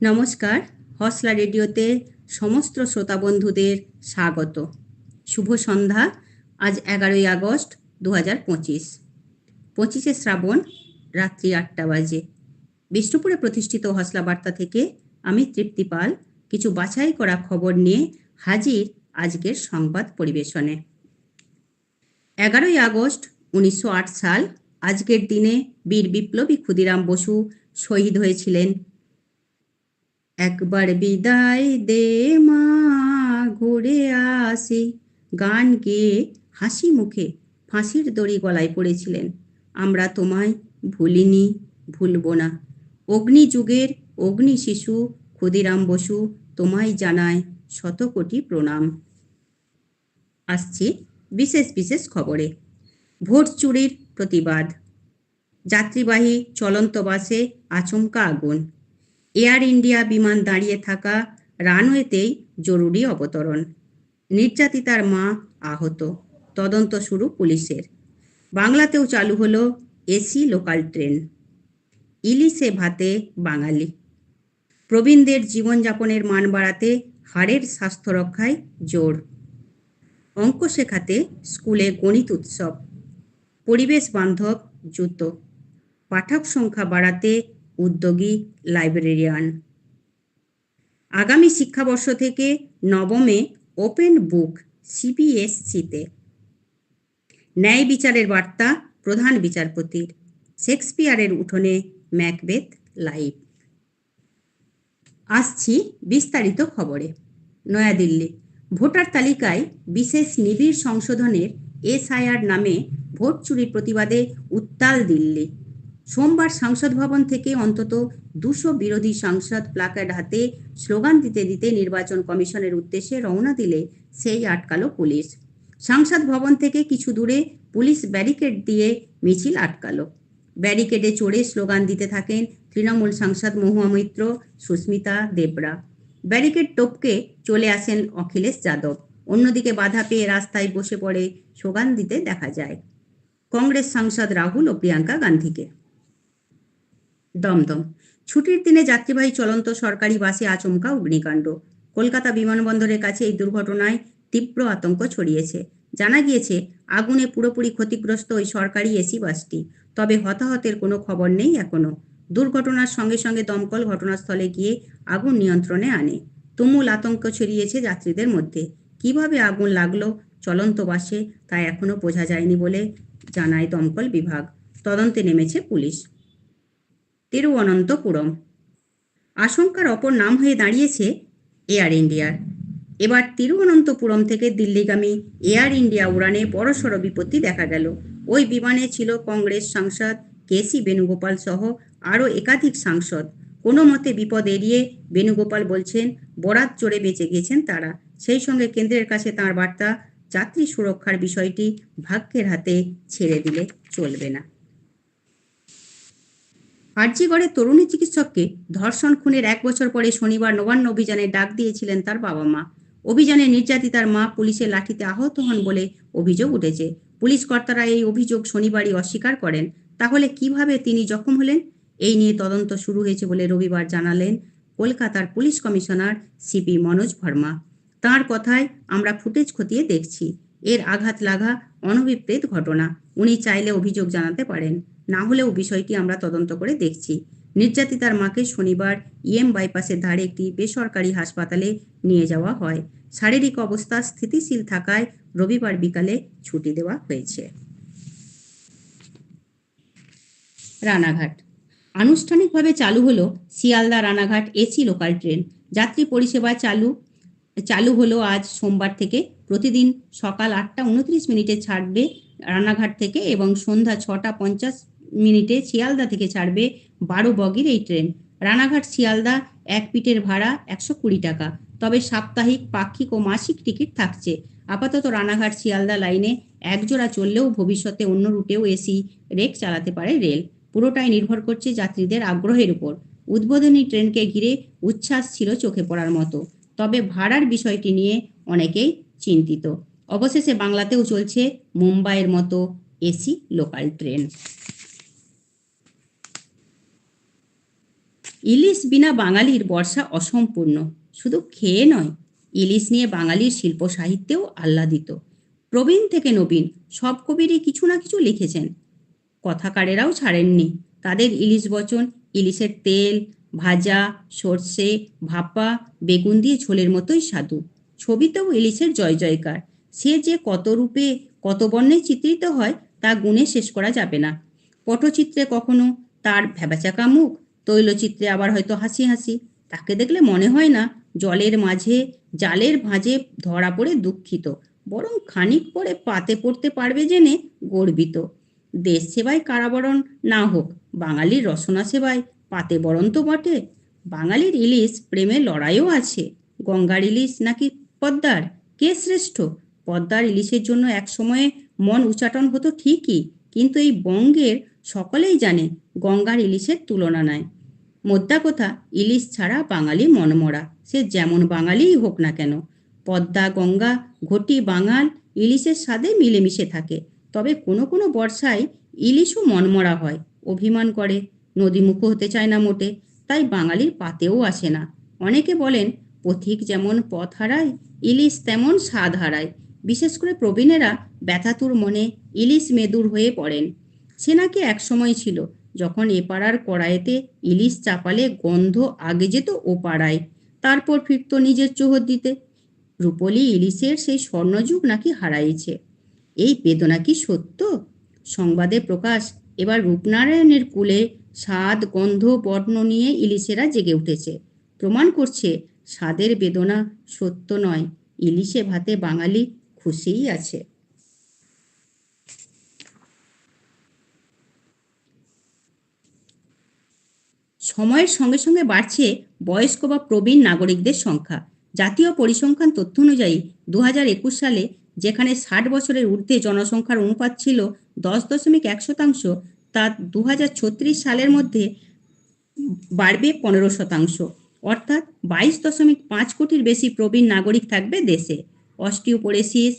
নমস্কার। হসলা রেডিওতে সমস্ত শ্রোতা বন্ধুদের স্বাগত। শুভ সন্ধ্যা। আজ এগারোই আগস্ট দু হাজার পঁচিশ। পঁচিশে শ্রাবণ, রাত্রি আটটা বাজে। বিষ্ণুপুরে প্রতিষ্ঠিত হসলা বার্তা থেকে আমি তৃপ্তি পাল। কিছু বাছাই করা খবর নিয়ে হাজির আজকের সংবাদ পরিবেশনে। এগারোই আগস্ট উনিশশো আট সাল, আজকের দিনে বীর বিপ্লবী ক্ষুদিরাম বসু শহীদ হয়েছিলেন একবার বিদায় দে মা, ঘুরে আসি। গান গেয়ে হাসি মুখে ফাঁসির দড়ি গলায় পড়েছিলেন। আমরা তোমায় ভুলিনি, ভুলব না। অগ্নি যুগের অগ্নি শিশু ক্ষুদিরাম বসু তোমায় জানায় শত কোটি প্রণাম। আসছি বিশেষ বিশেষ খবরে। ভোট চুরির প্রতিবাদ। যাত্রীবাহী চলন্ত বাসে আচমকা আগুন। এয়ার ইন্ডিয়া বিমান দাঁড়িয়ে থাকা রানওয়েতেই জরুরি অবতরণ। নির্যাতিতার মা আহত। তদন্ত শুরু পুলিশের। বাংলাতেও চালু হলো এসি লোকাল ট্রেন ইলিশে ভাতে বাঙালি। প্রবীণদের জীবনযাপনের মান বাড়াতে হাড়ের স্বাস্থ্য রক্ষায় জোর। অঙ্ক শেখাতে স্কুলে গণিত উৎসব। পরিবেশ বান্ধব জুতো। পাঠক সংখ্যা বাড়াতে উদ্যোগী লাইব্রেরিয়ান। আগামী শিক্ষাবর্ষ থেকে নবমে ওপেন বুক সিবিএসসিতে। ন্যায় বিচারের বার্তা, প্রধান বিচারপতির। শেক্সপিয়ারের উঠোনে ম্যাকবেথ লাইভ। আসছি বিস্তারিত খবরে। নয়াদিল্লি, ভোটার তালিকায় বিশেষ নিবিড় সংশোধনের এসআইআর নামে ভোট চুরির প্রতিবাদে উত্তাল দিল্লি। সোমবার সংসদ ভবন থেকে অন্তত দুশো বিরোধী সাংসদ প্লাকার্ড হাতে স্লোগান দিতে দিতে নির্বাচন কমিশনের উদ্দেশ্যে রওনা দিলে সেই আটকালো পুলিশ। সংসদ ভবন থেকে কিছু দূরে পুলিশ ব্যারিকেড দিয়ে মিছিল আটকালো। ব্যারিকেডে চড়ে স্লোগান দিতে থাকেন তৃণমূল সাংসদ মহুয়া মৈত্র, সুস্মিতা দেবরা। ব্যারিকেড টপকে চলে আসেন অখিলেশ যাদব। অন্যদিকে বাধা পেয়ে রাস্তায় বসে পড়ে স্লোগান দিতে দেখা যায়। কংগ্রেস সাংসদ রাহুল ও প্রিয়াঙ্কা গান্ধীকে। দমদম। ছুটির দিনে যাত্রীবাহী চলন্ত সরকারি বাসে আচমকা অগ্নিকাণ্ড। কলকাতা বিমানবন্দরের কাছে এই দুর্ঘটনায় তীব্র আতঙ্ক ছড়িয়েছে। জানা গিয়েছে, আগুনে পুরোপুরি ক্ষতিগ্রস্ত ওই সরকারি এসি বাসটি। তবে হতাহতের কোনো খবর নেই এখনও। দুর্ঘটনার সঙ্গে সঙ্গে দমকল ঘটনাস্থলে গিয়ে আগুন নিয়ন্ত্রণে আনে। তুমুল আতঙ্ক ছড়িয়েছে যাত্রীদের মধ্যে। কীভাবে আগুন লাগল চলন্ত বাসে তা এখনও বোঝা যায়নি বলে জানায় দমকল বিভাগ। তদন্তে নেমেছে পুলিশ। তিরুঅনন্তপুরম আশঙ্কার অপর নাম হয়ে দাঁড়িয়েছে এয়ার ইন্ডিয়ার এবার তিরুঅনন্তপুরম থেকে দিল্লিগামী এয়ার ইন্ডিয়া উড়ানে বড়সড় বিপত্তি দেখা গেল। ওই বিমানে ছিল কংগ্রেস সাংসদ কেসি বেণুগোপাল সহ আরও একাধিক সাংসদ। কোনো মতে বিপদ এড়িয়ে বেণুগোপাল বলছেন, বরাত চড়ে বেঁচে গেছেন তারা। সেই সঙ্গে কেন্দ্রের কাছে তাঁর বার্তা, যাত্রী সুরক্ষার বিষয়টি ভাগ্যের হাতে ছেড়ে দিলে চলবে না। আর্জিগড়ে তরুণী চিকিৎসককে ধর্ষণ খুনের এক বছর পরে শনিবার নবান্ন অভিযানে ডাক দিয়েছিলেন তার বাবা মা। অভিযানে নির্যাতিতার মা পুলিশের লাঠিতে আহত হন বলে অভিযোগ উঠেছে। পুলিশ কর্তারা এই অভিযোগ শনিবারই অস্বীকার করেন। তাহলে কীভাবে তিনি জখম হলেন? এই নিয়ে তদন্ত শুরু হয়েছে বলে রবিবার জানালেন কলকাতার police commissioner CP Manoj Verma. তাঁর কথায় আমরা ফুটেজ খতিয়ে দেখছি। এর আঘাত লাগা অনভিপ্রেত ঘটনা। উনি চাইলে অভিযোগ জানাতে পারেন। না হলেও বিষয়টি আমরা তদন্ত করে দেখছি। নির্যাতিতার মাকে শনিবার ইএম বাইপাসের ধারে একটি বেসরকারি হাসপাতালে নিয়ে যাওয়া হয়। শারীরিক অবস্থা স্থিতিশীল থাকায় রবিবার বিকালে ছুটি দেওয়া হয়েছে। রানাঘাট। আনুষ্ঠানিকভাবে চালু হলো Sealdah Ranaghat AC local train. যাত্রী পরিষেবা চালু চালু হলো আজ সোমবার থেকে। প্রতিদিন সকাল আটটা উনত্রিশ মিনিটে ছাড়বে রানাঘাট থেকে এবং সন্ধ্যা ছটা পঞ্চাশ মিনিটে শিয়ালদা থেকে ছাড়বে বারো বগির এই ট্রেন। রানাঘাট শিয়ালদা এক পিটের ভাড়া একশো কুড়ি টাকা। তবে সাপ্তাহিক, পাক্ষিক ও মাসিক টিকিট থাকছে। আপাতত রানাঘাট শিয়ালদা লাইনে একজোড়া চললেও ভবিষ্যতে অন্য রুটেও এসি, রেক চালাতে পারে রেল। পুরোটাই নির্ভর করছে যাত্রীদের আগ্রহের উপর। উদ্বোধনী ট্রেনকে ঘিরে উচ্ছ্বাস ছিল চোখে পড়ার মতো। তবে ভাড়ার বিষয়টি নিয়ে অনেকেই চিন্তিত। অবশেষে বাংলাতেও চলছে মুম্বাইয়ের মতো এসি, লোকাল ট্রেন। ইলিশ বিনা বাঙালির বর্ষা অসম্পূর্ণ। শুধু খেয়ে নয়, ইলিশ নিয়ে বাঙালির শিল্প সাহিত্যেও আহ্লাদিত। প্রবীণ থেকে নবীন সব কবিরই কিছু না কিছু লিখেছেন। কথাকারেরাও ছাড়েননি। তাদের ইলিশ বচন, ইলিশের তেল, ভাজা, সর্ষে, ভাপা, বেগুন দিয়ে ঝোলের মতোই স্বাদু। ছবিতেও ইলিশের জয় জয়কার। সে যে কত রূপে, কত বর্ণে চিত্রিত হয়, তা গুণে শেষ করা যাবে না। পটচিত্রে কখনো তার ভ্যাবাচাকা মুখ তৈলচিত্রে আবার হয়তো হাসি হাসি। তাকে দেখলে মনে হয় না, জলের মাঝে, জালের ভাঁজে ধরা পড়ে দুঃখিত। বরং খানিক পরে পাতে পড়তে পারবে জেনে গর্বিত। দেশ সেবায় কারাবরণ না হোক, বাঙালির রসনা সেবায় পাতে বরণ তো বটে। বাঙালির ইলিশ প্রেমের লড়াইও আছে। গঙ্গার ইলিশ নাকি পদ্মার? কে শ্রেষ্ঠ? পদ্মার ইলিশের জন্য এক সময়ে মন উচ্চাটন হতো ঠিকই, কিন্তু এই বঙ্গের সকলেই জানে গঙ্গার ইলিশের তুলনা নাই। মোদ্দা কথা, ইলিশ ছাড়া বাঙালি মনমরা। সে যেমন বাঙালিই হোক না কেন। পদ্মা, গঙ্গা, ঘটি, বাঙাল ইলিশের স্বাদে মিলেমিশে থাকে। তবে কোনো কোনো বর্ষায় ইলিশও মনমরা হয়, অভিমান করে। নদীমুখ হতে চায় না মোটে, তাই বাঙালির পাতেও আসে না। অনেকে বলেন, পথিক যেমন পথ হারায়, ইলিশ তেমন স্বাদ হারায়। বিশেষ করে প্রবীণেরা ব্যথাতুর মনে ইলিশ মেদুর হয়ে পড়েন। সে নাকি একসময় ছিল যখন এ কড়াইতে ইলিশ চাপালে গন্ধ আগে যেত ও পাড়ায়, তারপর ফিরত নিজের চোহর দিতে। রূপলি ইলিশের সেই স্বর্ণযুগ নাকি হারাইছে। এই বেদনা কি সত্য? সংবাদে প্রকাশ, এবার রূপনারায়ণের কুলে স্বাদ, গন্ধ, বর্ণ নিয়ে ইলিশেরা জেগে উঠেছে। প্রমাণ করছে, স্বাদের বেদনা সত্য নয়, ইলিশে ভাতে বাঙালি খুশিই আছে। সময়ের সঙ্গে সঙ্গে বাড়ছে বয়স্ক বা প্রবীণ নাগরিকদের সংখ্যা। জাতীয় পরিসংখ্যান তথ্য অনুযায়ী দু সালে যেখানে ষাট বছরের ঊর্ধ্বে জনসংখ্যার অনুপাত ছিল দশ দশমিক এক শতাংশ, তা দু হাজার ছত্রিশ সালের মধ্যে বাড়বে পনেরো শতাংশ। অর্থাৎ বাইশ দশমিক পাঁচ কোটির বেশি প্রবীণ নাগরিক থাকবে দেশে। অস্টিওপোরেসিস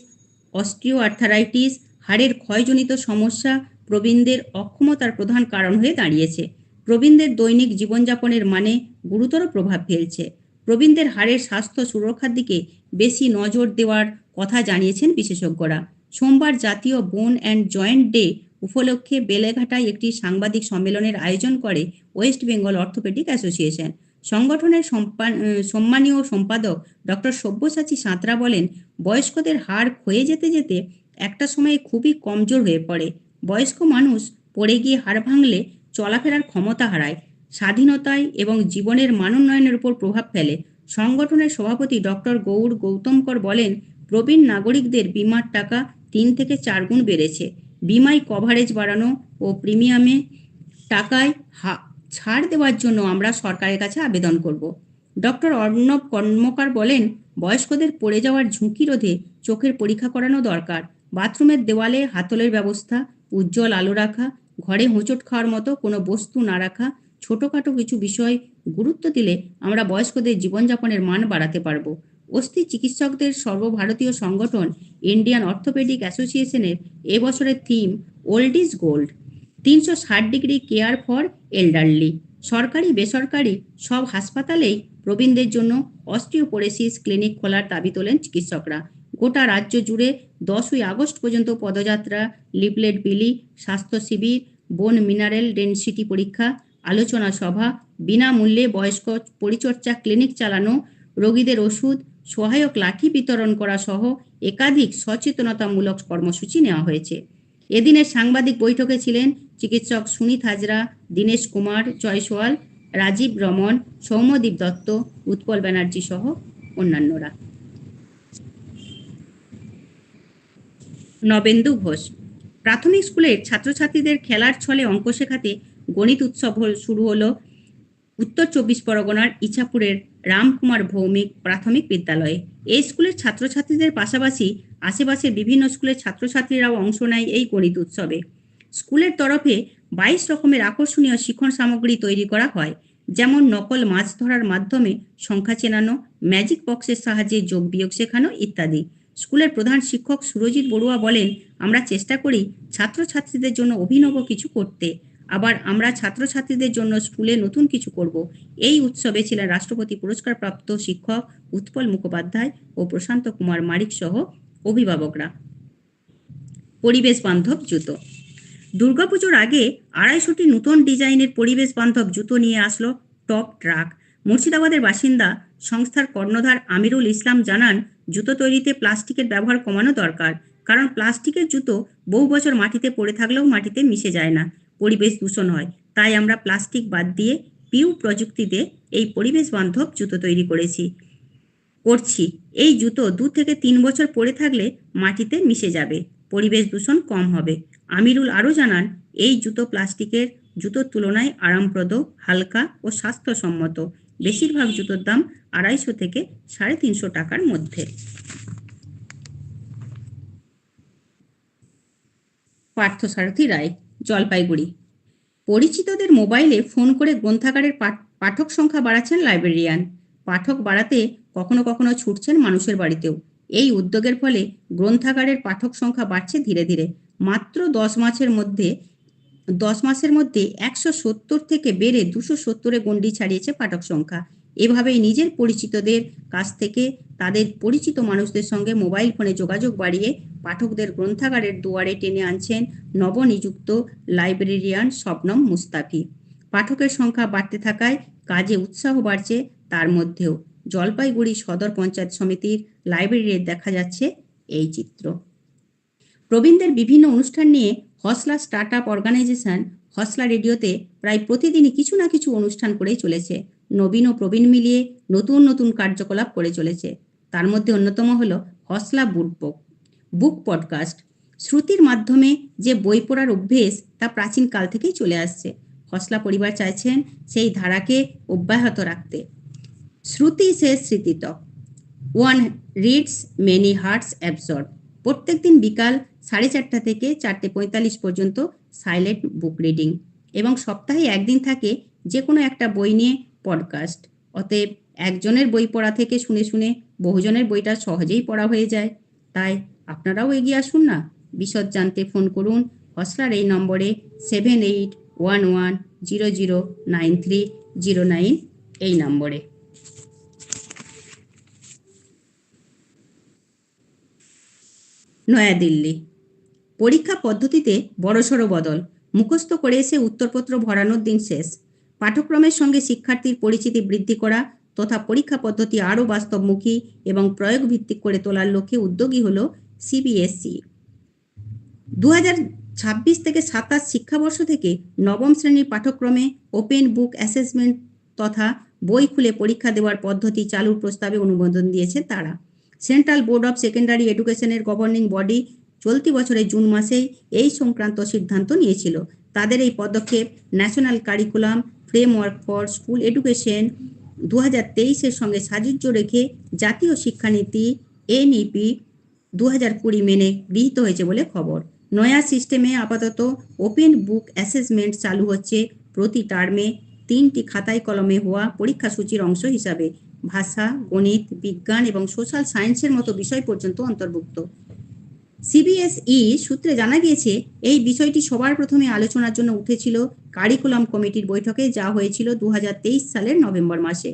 অস্টিও আর্থারাইটিস হাড়ের ক্ষয়জনিত সমস্যা প্রবীণদের অক্ষমতার প্রধান কারণ হয়ে দাঁড়িয়েছে। প্রবীণদের দৈনিক জীবনযাপনের মানে গুরুতর প্রভাব ফেলছে। প্রবীণদের হাড়ের স্বাস্থ্য সুরক্ষার দিকে বেশি নজর দেওয়ার কথা জানিয়েছেন বিশেষজ্ঞরা। সোমবার জাতীয় বোন অ্যান্ড জয়েন্ট ডে উপলক্ষে বেলেঘাটায় একটি সাংবাদিক সম্মেলনের আয়োজন করে ওয়েস্ট বেঙ্গল অর্থোপেডিক অ্যাসোসিয়েশন। সংগঠনের সম্মানীয় সম্পাদক ডক্টর সব্যসাচী সাঁতরা বলেন, বয়স্কদের হাড় ক্ষয়ে যেতে যেতে একটা সময়ে খুবই কমজোর হয়ে পড়ে। বয়স্ক মানুষ পড়ে গিয়ে হাড় ভাঙলে চলাফেরার ক্ষমতা হারায়, স্বাধীনতায় এবং জীবনের মানোন্নয়নের উপর প্রভাব ফেলে, সংগঠনের সভাপতি ডক্টর গৌর গৌতমকর বলেন, প্রবীণ নাগরিকদের বিমার টাকা তিন থেকে চার গুণ বেড়েছে। বিমায় কভারেজ বাড়ানো ও প্রিমিয়ামে টাকায় ছাড় দেওয়ার জন্য আমরা সরকারের কাছে আবেদন করব। ডক্টর অর্ণব কর্মকার বলেন, বয়স্কদের পড়ে যাওয়ার ঝুঁকি রোধে চোখের পরীক্ষা করানো দরকার। বাথরুমের দেওয়ালে হাতলের ব্যবস্থা, উজ্জ্বল আলো রাখা ঘরে হোঁচট খাওয়ার মতো কোনো বস্তু না রাখা, ছোটোখাটো কিছু বিষয় গুরুত্ব দিলে আমরা বয়স্কদের জীবনযাপনের মান বাড়াতে পারব। অস্থি চিকিৎসকদের সর্বভারতীয় সংগঠন ইন্ডিয়ান অর্থোপেডিক অ্যাসোসিয়েশনের এবছরের থিম ওল্ড ইজ গোল্ড। তিনশো ষাট ডিগ্রি কেয়ার ফর এল্ডারলি। সরকারি, বেসরকারি সব হাসপাতালেই প্রবীণদের জন্য অস্টিওপোরেসিস ক্লিনিক খোলার দাবি তোলেন চিকিৎসকরা। গোটা রাজ্য জুড়ে দশই আগস্ট পর্যন্ত পদযাত্রা, লিফলেট বিলি, স্বাস্থ্য শিবির, বোন মিনারেল ডেনসিটি পরীক্ষা, আলোচনা সভা, বিনামূল্যে বয়স্ক পরিচর্যা ক্লিনিক চালানো, রোগীদের ওষুধ, সহায়ক লাঠি বিতরণ করা সহ একাধিক সচেতনতামূলক কর্মসূচি নেওয়া হয়েছে। এদিনের সাংবাদিক বৈঠকে ছিলেন চিকিৎসক সুনীত হাজরা, দীনেশ কুমার জয়সওয়াল রাজীব রমন, সৌম্যদীপ দত্ত, উৎপল ব্যানার্জি সহ অন্যান্যরা। নবেন্দু ঘোষ। প্রাথমিক স্কুলের ছাত্রছাত্রীদের খেলার ছলে অঙ্ক শেখাতে গণিত উৎসব শুরু হলো উত্তর চব্বিশ পরগনার ইছাপুরের রামকুমার ভৌমিক প্রাথমিক বিদ্যালয়ে। এই স্কুলের ছাত্রছাত্রীদের পাশাপাশি আশেপাশের বিভিন্ন স্কুলের ছাত্রছাত্রীরাও অংশ নেয় এই গণিত উৎসবে। স্কুলের তরফে বাইশ রকমের আকর্ষণীয় শিক্ষণ সামগ্রী তৈরি করা হয়, যেমন নকল মাছ ধরার মাধ্যমে সংখ্যা চেনানো, ম্যাজিক বক্সের সাহায্যে যোগ বিয়োগ শেখানো ইত্যাদি। স্কুলের প্রধান শিক্ষক সুরজিৎ বড়ুয়া বলেন, আমরা চেষ্টা করি ছাত্রছাত্রীদের জন্য অভিনব কিছু করতে। আবার আমরা ছাত্রছাত্রীদের জন্য স্কুলে নতুন কিছু করব। এই উৎসবে ছিলেন রাষ্ট্রপতি পুরস্কারপ্রাপ্ত শিক্ষক উৎপল মুখোপাধ্যায় ও প্রশান্ত কুমার মারিক সহ অভিভাবকরা। পরিবেশ বান্ধব জুতো। দুর্গাপুজোর আগে আড়াইশোটি নতুন ডিজাইনের পরিবেশ বান্ধব জুতো নিয়ে আসলো টপ ট্রাক। মুর্শিদাবাদের বাসিন্দা সংস্থার কর্ণধার আমিরুল ইসলাম জানান জুতো তৈরিতে প্লাস্টিকের ব্যবহার কমানো দরকার। কারণ প্লাস্টিকের জুতো বহু বছর মাটিতে পড়ে থাকলেও মাটিতে মিশে যায় না। পরিবেশ দূষণ হয়। তাই আমরা প্লাস্টিক বাদ দিয়ে পিউ প্রযুক্তিতে এই পরিবেশ বান্ধব জুতো তৈরি করেছি। করছি। এই জুতো দু থেকে তিন বছর পরে থাকলে মাটিতে মিশে যাবে। পরিবেশ দূষণ কম হবে। আমিরুল আরও জানান, এই জুতো প্লাস্টিকের জুতোর তুলনায় আরামপ্রদ, হালকা ও স্বাস্থ্যসম্মত। বেশিরভাগ জুতোর দাম আড়াইশো থেকে সাড়ে তিনশো টাকার মধ্যে। পার্থসারথী রায়, জলপাইগুড়ি। পরিচিতদের মোবাইলে ফোন করে গ্রন্থাগারের পাঠ- পাঠক সংখ্যা বাড়াচ্ছেন লাইব্রেরিয়ান। পাঠক বাড়াতে কখনো কখনো ছুটছেন মানুষের বাড়িতেও। এই উদ্যোগের ফলে গ্রন্থাগারের পাঠক সংখ্যা বাড়ছে ধীরে ধীরে। মাত্র দশ মাসের মধ্যে দশ মাসের মধ্যে একশো সত্তর থেকে বেড়ে দুশো সত্তরে গণ্ডি ছাড়িয়েছে পাঠক সংখ্যা। এভাবেই নিজের পরিচিতদের কাছ থেকে তাদের পরিচিত মানুষদের সঙ্গে মোবাইল ফোনে যোগাযোগ বাড়িয়ে পাঠকদের গ্রন্থাগারের দুয়ারে টেনে আনছেন নবনিযুক্ত লাইব্রেরিয়ান শবনম মুস্তাফি। পাঠকের সংখ্যা বাড়তে থাকায় কাজে উৎসাহ বাড়ছে তার মধ্যেও। জলপাইগুড়ি সদর পঞ্চায়েত সমিতির লাইব্রেরিতে দেখা যাচ্ছে এই চিত্র। প্রবীণদের বিভিন্ন অনুষ্ঠান নিয়ে Hasla start up organisation Hasla রেডিওতে প্রায় প্রতিদিনই কিছু না কিছু অনুষ্ঠান করেই চলেছে। নবীন ও প্রবীণ মিলিয়ে নতুন নতুন কার্যকলাপ করে চলেছে। তার মধ্যে অন্যতম হলো হসলা বুক বুক। বুক পডকাস্ট। শ্রুতির মাধ্যমে যে বই পড়ার অভ্যেস তা প্রাচীন কাল থেকেই চলে আসছে। হসলা পরিবার চাইছেন সেই ধারাকে অব্যাহত রাখতে। শ্রুতি সে স্মৃতিত one reads many hearts absorb. প্রত্যেকদিন বিকাল সাড়ে চারটা থেকে চারটে পঁয়তাল্লিশ পর্যন্ত সাইলেন্ট বুক রিডিং এবং সপ্তাহে একদিন থাকে যে কোনো একটা বই নিয়ে পডকাস্ট অতএব একজনের বই পড়া থেকে শুনে শুনে বহুজনের বইটা সহজেই পড়া হয়ে যায়। তাই আপনারাও এগিয়ে আসুন না। বিশদ জানতে ফোন করুন। হসলার এই নম্বরে seven eight one one zero zero nine three zero nine এই নম্বরে। নয়াদিল্লি। পরীক্ষা পদ্ধতিতে বড়সড় বদল। মুখস্থ করে এসে উত্তরপত্র ভরানোর দিন শেষ। পাঠ্যক্রমের সঙ্গে শিক্ষার্থীর পরিচিতি বৃদ্ধি করা তথা পরীক্ষা পদ্ধতি আরও বাস্তবমুখী এবং প্রয়োগ ভিত্তিক করে তোলার লক্ষ্যে উদ্যোগী হল সিবিএসই দু ছাব্বিশ থেকে সাতাশ শিক্ষাবর্ষ থেকে নবম শ্রেণির পাঠ্যক্রমে ওপেন বুক অ্যাসেসমেন্ট তথা বই খুলে পরীক্ষা দেওয়ার পদ্ধতি চালুর প্রস্তাবে অনুমোদন দিয়েছে তারা। সেন্ট্রাল বোর্ড অফ সেকেন্ডারি এডুকেশনের গভর্নিং বডি চলতি বছরের জুন মাসেই এই সংক্রান্ত সিদ্ধান্ত নিয়েছিল। তাদের এই পদক্ষেপ national curriculum framework for school education দু হাজার তেইশের সঙ্গে সাযুজ্য রেখে জাতীয় শিক্ষানীতি এনইপি দু হাজার কুড়ি মেনে গৃহীত হয়েছে বলে খবর। নয়া সিস্টেমে আপাতত ওপেন বুক অ্যাসেসমেন্ট চালু হচ্ছে প্রতি টার্মে তিনটি খাতায় কলমে হওয়া পরীক্ষা সূচির অংশ হিসাবে। ভাষা, গণিত, বিজ্ঞান এবং সোশ্যাল সায়েন্সের মতো বিষয় পর্যন্ত অন্তর্ভুক্ত। সিবিএসই সূত্রে জানা গিয়েছে, এই বিষয়টি সবার প্রথমে আলোচনার জন্য উঠেছিল কারিকুলাম কমিটির বৈঠকে, যা হয়েছিল দুহাজার তেইশ সালের নভেম্বর মাসে।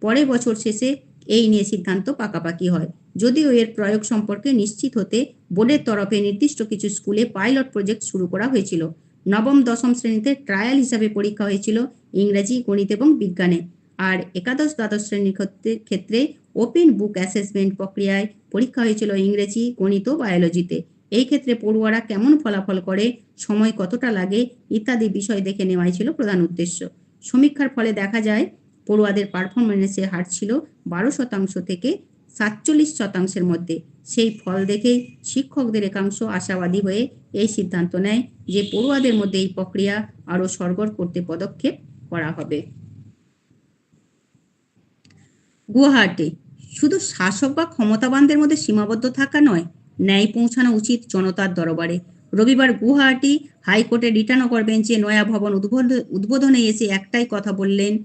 পরে বছর শেষে এই নিয়ে সিদ্ধান্ত পাকাপাকি হয়। যদিও এর প্রয়োগ সম্পর্কে নিশ্চিত হতে বোর্ডের তরফে নির্দিষ্ট কিছু স্কুলে পাইলট প্রজেক্ট শুরু করা হয়েছিল। নবম, দশম শ্রেণীতে ট্রায়াল হিসাবে পরীক্ষা হয়েছিল ইংরেজি, গণিত এবং বিজ্ঞানে। আর একাদশ, দ্বাদশ শ্রেণির ক্ষেত্রে ক্ষেত্রে ওপেন বুক অ্যাসেসমেন্ট প্রক্রিয়ায় পরীক্ষা হয়েছিল ইংরেজি, গণিত বায়োলজিতে। এই ক্ষেত্রে পড়ুয়ারা কেমন ফলাফল করে, সময় কতটা লাগে ইত্যাদি বিষয় দেখে নেওয়াই ছিল প্রধান উদ্দেশ্য। সমীক্ষার ফলে দেখা যায়, পড়ুয়াদের পারফরমেন্সে হার ছিল বারো শতাংশ থেকে সাতচল্লিশ শতাংশের মধ্যে। সেই ফল দেখেই শিক্ষকদের একাংশ আশাবাদী হয়ে এই সিদ্ধান্ত নেয় যে পড়ুয়াদের মধ্যে এই প্রক্রিয়া আরও সরগর করতে পদক্ষেপ করা হবে। গুয়াহাটি শুধু শাসক বা ক্ষমতাবানদের মধ্যে সীমাবদ্ধ থাকা নয়, ন্যায় পৌঁছানো উচিত জনতার দরবারে। রবিবার গুয়াহাটি হাইকোর্টের ইটানগর বেঞ্চে নয়া ভবন উদ্বোধ- উদ্বোধনে এসে একটাই কথা বললেন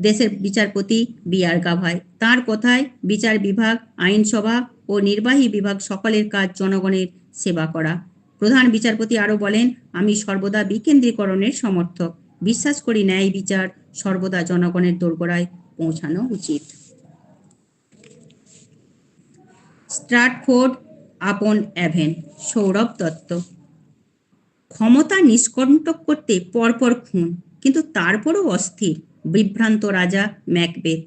দেশের বিচারপতি বি আর গাভাই। তাঁর কথায় বিচার বিভাগ, আইনসভা ও নির্বাহী বিভাগ সকলের কাজ জনগণের সেবা করা। প্রধান বিচারপতি আরও বলেন, আমি সর্বদা বিকেন্দ্রীকরণের সমর্থক। বিশ্বাস করি ন্যায় বিচার সর্বদা জনগণের দোরগোড়ায় পৌঁছানো উচিত। স্ট্রাটফোর্ড আপন অ্যাভেন। সৌরভ দত্ত। ক্ষমতা নিষ্কণ্টক করতে পরপর খুন, কিন্তু তারপরও অস্থির, বিভ্রান্ত রাজা ম্যাকবেথ।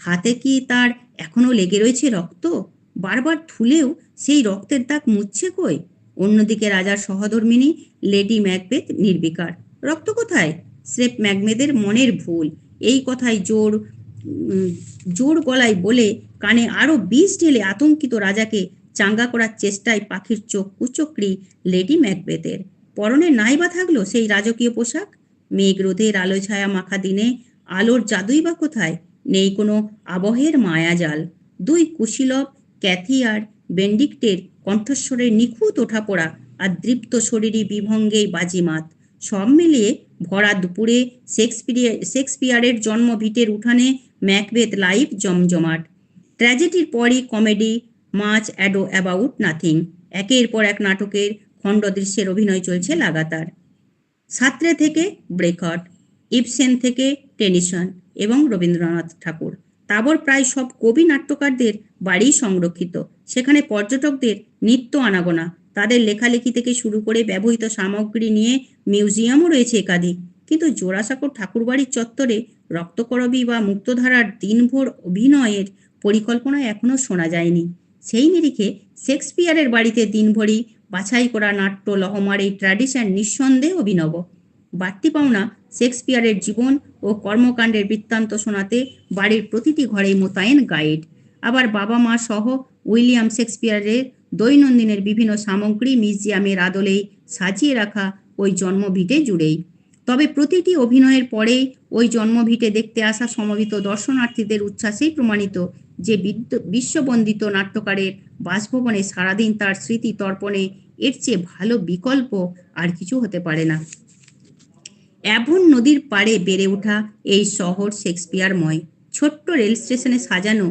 হাতে কি তার এখনও লেগে রয়েছে রক্ত? বারবার থুলেও সেই রক্তের দাগ মুছছে কই? অন্যদিকে রাজার সহধর্মিনী লেডি ম্যাকবেথ নির্বিকার। রক্ত কোথায়? স্রেফ ম্যাকবেথের মনের ভুল। এই কথাই জোর জোর গলায় বলে কানে আরও বিষ ঢেলে আতঙ্কিত রাজাকে চাঙ্গা করার চেষ্টায় পাখির চোখ কুচক্রি লেডি ম্যাকবেথের। পরনে নাই বা থাকল সেই রাজকীয় পোশাক? মেঘ রোদের আলো ছায়া মাখা দিনে আলোর জাদুই বা কোথায়? নেই কোনো আবহের মায়াজাল। দুই কুশীলব, ক্যাথি আর বেন্ডিক্টের কণ্ঠস্বরের নিখুঁত ওঠাপড়া আর দৃপ্ত শরীরী বিভঙ্গেই বাজিমাত। সব মিলিয়ে ভরা দুপুরে শেক্সপিয়ার শেক্সপিয়ারের জন্ম ভিটের উঠানে ম্যাকবেথ লাইভ জমজমাট। ট্র্যাজেডির পরই comedy much ado, about nothing. একের পর এক নাটকের খণ্ড দৃশ্যের অভিনয় চলছে লাগাতার। সাত্রে থেকে ব্রেকট ইবসেন থেকে টেনিসন এবং রবীন্দ্রনাথ ঠাকুর। তাবর প্রায় সব কবি নাট্যকারদের বাড়ি সংরক্ষিত। সেখানে পর্যটকদের নিত্য আনাগোনা। তাদের লেখালেখি থেকে শুরু করে ব্যবহৃত সামগ্রী নিয়ে মিউজিয়ামও রয়েছে একাধিক। কিন্তু জোড়াসাঁকোর ঠাকুরবাড়ির চত্বরে রক্তকরবী বা মুক্তধারার দিনভর অভিনয়ের পরিকল্পনা এখনও শোনা যায়নি। সেই নিরিখে শেক্সপিয়ারের বাড়িতে দিনভরই বাছাই করা নাট্য, লহমার এই ট্র্যাডিশন নিঃসন্দেহে অভিনব। বাড়তি পাওনা শেক্সপিয়ারের জীবন ও কর্মকাণ্ডের বৃত্তান্ত শোনাতে বাড়ির প্রতিটি ঘরেই মোতায়েন গাইড আবার বাবা মা সহ উইলিয়াম শেক্সপিয়ারের দৈনন্দিনের বিভিন্ন সামগ্রী মিউজিয়ামের আদলেই সাজিয়ে রাখা ওই জন্মভিটে জুড়েই। তবে প্রতিটি অভিনয়ের পরেই ওই জন্মভিটে দেখতে আসা সমবেত দর্শনার্থীদের উচ্ছ্বাসেই প্রমাণিত যে বিশ্ববন্দিত নাট্যকারের বাসভবনে সারাদিন তার স্মৃতি তর্পণে এর চেয়ে ভালো বিকল্প আর কিছু হতে পারে না। অ্যাভন নদীর পাড়ে বেড়ে ওঠা এই শহর শেক্সপিয়ারময়। ছোট্ট রেল স্টেশনে সাজানো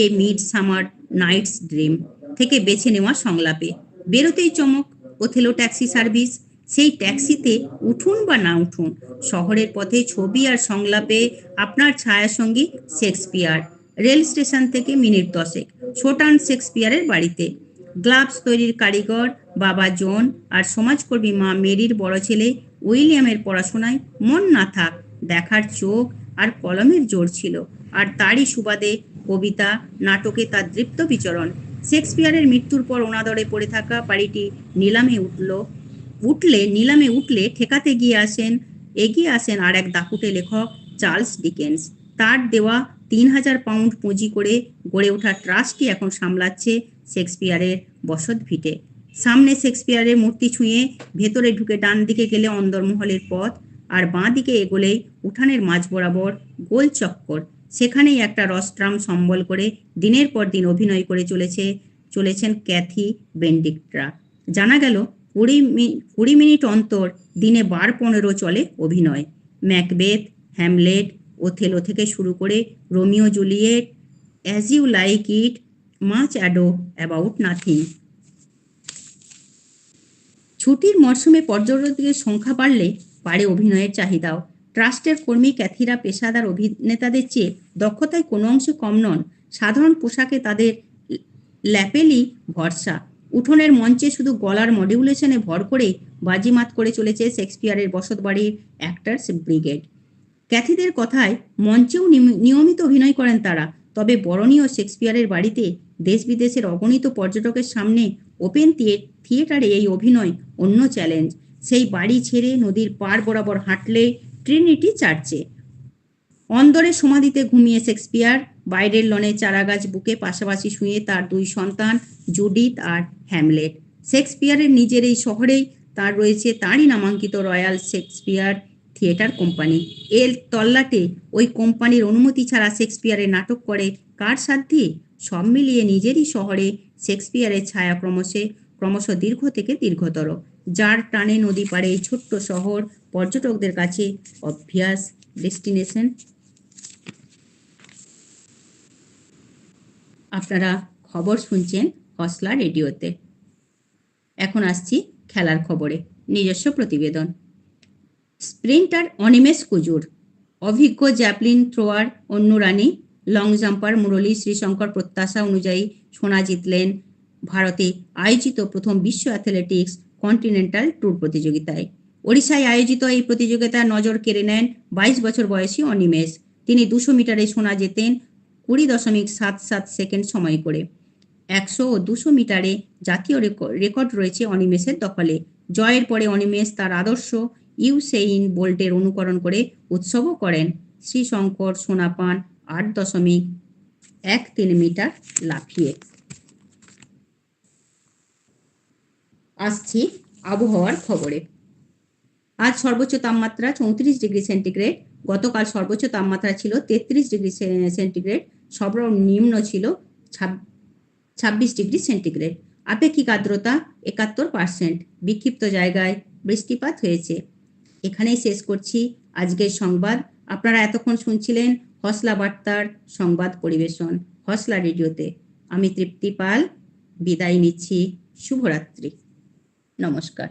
এ মিড সামার নাইটস ড্রিম থেকে বেছে নেওয়া সংলাপে। বেরোতেই চমক, ওথেলো ট্যাক্সি সার্ভিস সেই ট্যাক্সিতে উঠুন বা না উঠুন, শহরের পথে ছবি আর সংলাপে আপনার ছায়াসঙ্গী শেক্সপিয়ার। রেল স্টেশন থেকে মিনিট দশেক ছোটান শেক্সপিয়ারের বাড়িতে। গ্লাভস তৈরির কারিগর, বাবা জন আর সমাজকর্মী মা মেরির বড় ছেলে উইলিয়ামের পড়াশোনায় মন না থাক, দেখার চোখ আর কলমের জোর ছিল। আর তারই সুবাদে কবিতা, নাটকে তার দৃপ্ত বিচরণ। শেক্সপিয়ারের মৃত্যুর পর অনাদরে পড়ে থাকা বাড়িটি নিলামে উঠল উঠলে, নিলামে উঠলে ঠেকাতে গিয়ে আসেন, এগিয়ে আসেন আর এক দাপুটে লেখক চার্লস ডিকেন্স। তার দেওয়া তিন হাজার পাউন্ড পুঁজি করে গড়ে ওঠা ট্রাস্টটি এখন সামলাচ্ছে শেক্সপিয়ারের বসত ভিটে। সামনে শেক্সপিয়ারের মূর্তি ছুঁয়ে ভেতরে ঢুকে ডান দিকে গেলে অন্দরমহলের পথ আর বাঁ দিকে এগোলেই উঠানের মাঝ বরাবর গোল চক্কর। সেখানেই একটা রস্ট্রাম সম্বল করে দিনের পর দিন অভিনয় করে চলেছে, চলেছেন ক্যাথি বেন্ডিক্টরা। জানা গেল কুড়ি কুড়ি মিনিট অন্তর দিনে বার পনেরো চলে অভিনয়। ম্যাকবেথ, হ্যামলেট, ওথেলো থেকে শুরু করে Romeo Juliet, as you like it, much ado about nothing. ছুটির মরশুমে পর্যটকদের সংখ্যা বাড়লে বাড়ে অভিনয়ের চাহিদাও। ট্রাস্টের কর্মী ক্যাথিরা পেশাদার অভিনেতাদের চেয়ে দক্ষতায় কোনো অংশে কম নন। সাধারণ পোশাকে তাদের ল্যাপেলই ভরসা। উঠোনের মঞ্চে শুধু গলার মডিউলেশনে ভর করে বাজিমাত করে চলেছে শেক্সপিয়ারের বসতবাড়ির অ্যাক্টার্স ব্রিগেড ক্যাথিদের কথায় মঞ্চেও নিয়মিত অভিনয় করেন তারা, তবে বরণীয় শেক্সপিয়ারের বাড়িতে দেশ বিদেশের অগণিত পর্যটকের সামনে ওপেন থিয়েটারে এই অভিনয় অন্য চ্যালেঞ্জ সেই বাড়ি ছেড়ে নদীর পার বরাবর হাঁটলে ট্রিনিটি চার্চে অন্দরে সমাধিতে ঘুমিয়ে শেক্সপিয়ার বাইরের লনে চারাগাছ বুকে পাশাপাশি শুয়ে তার দুই সন্তান, জুডিথ আর হ্যামলেট। শেক্সপিয়ারের নিজের এই শহরেই তার রয়েছে তারই নামাঙ্কিত রয়্যাল শেক্সপিয়ার থিয়েটার কোম্পানি। এর তল্লাটে ওই কোম্পানির অনুমতি ছাড়া শেক্সপিয়ারের নাটক করে কার সাধ্যে? সব মিলিয়ে নিজেরই শহরে শেক্সপিয়ারের ছায়া ক্রমশে, ক্রমশ দীর্ঘ থেকে দীর্ঘতর, যার টানে নদী পাড়ে এই ছোট্ট শহর পর্যটকদের কাছে অভ্যাস ডেস্টিনেশন আপনারা খবর শুনছেন হসলা রেডিওতে। এখন আসছি খেলার খবরে, নিজস্ব প্রতিবেদন। স্প্রিন্টার অনিমেষ কুজুর, অভিজ্ঞ javelin thrower Annurani long jumper Murali Sreeshankar প্রত্যাশা অনুযায়ী সোনা জিতলেন ভারতে আয়োজিত প্রথম বিশ্ব অ্যাথলেটিক্স কন্টিনেন্টাল ট্যুর প্রতিযোগিতায়। ওড়িশায় আয়োজিত এই প্রতিযোগিতায় নজর কেড়ে নেন বাইশ বছর বয়সী অনিমেষ। তিনি দুশো মিটারে সোনা জেতেন কুড়ি দশমিক সাত সাত সেকেন্ড সময় করে। একশো ও দুশো মিটারে জাতীয় রেক- রেকর্ড রয়েছে অনিমেষের দখলে। জয়ের পরে অনিমেষ তার আদর্শ ইউসেইন বোল্টের অনুকরণ করে উৎসবও করেন। শ্রীশঙ্কর সোনা পান আট দশমিক এক তিন মিটার লাফিয়ে। আসছি আবহাওয়ার খবরে। আজ সর্বোচ্চ তাপমাত্রা চৌত্রিশ ডিগ্রি সেন্টিগ্রেড, গতকাল সর্বোচ্চ তাপমাত্রা ছিল তেত্রিশ ডিগ্রি সেন্টিগ্রেড। সর্বনিম্ন ছিল ছাব্বিশ ডিগ্রি সেন্টিগ্রেড। আপেক্ষিক আর্দ্রতা একাত্তর পার্সেন্ট। বিক্ষিপ্ত জায়গায় বৃষ্টিপাত হয়েছে। এখানেই শেষ করছি আজকের সংবাদ। আপনারা এতক্ষণ শুনছিলেন হসলা বার্তার সংবাদ পরিবেশন, হসলা রেডিওতে। আমি তৃপ্তি পাল, বিদায় নিচ্ছি। শুভরাত্রি। নমস্কার।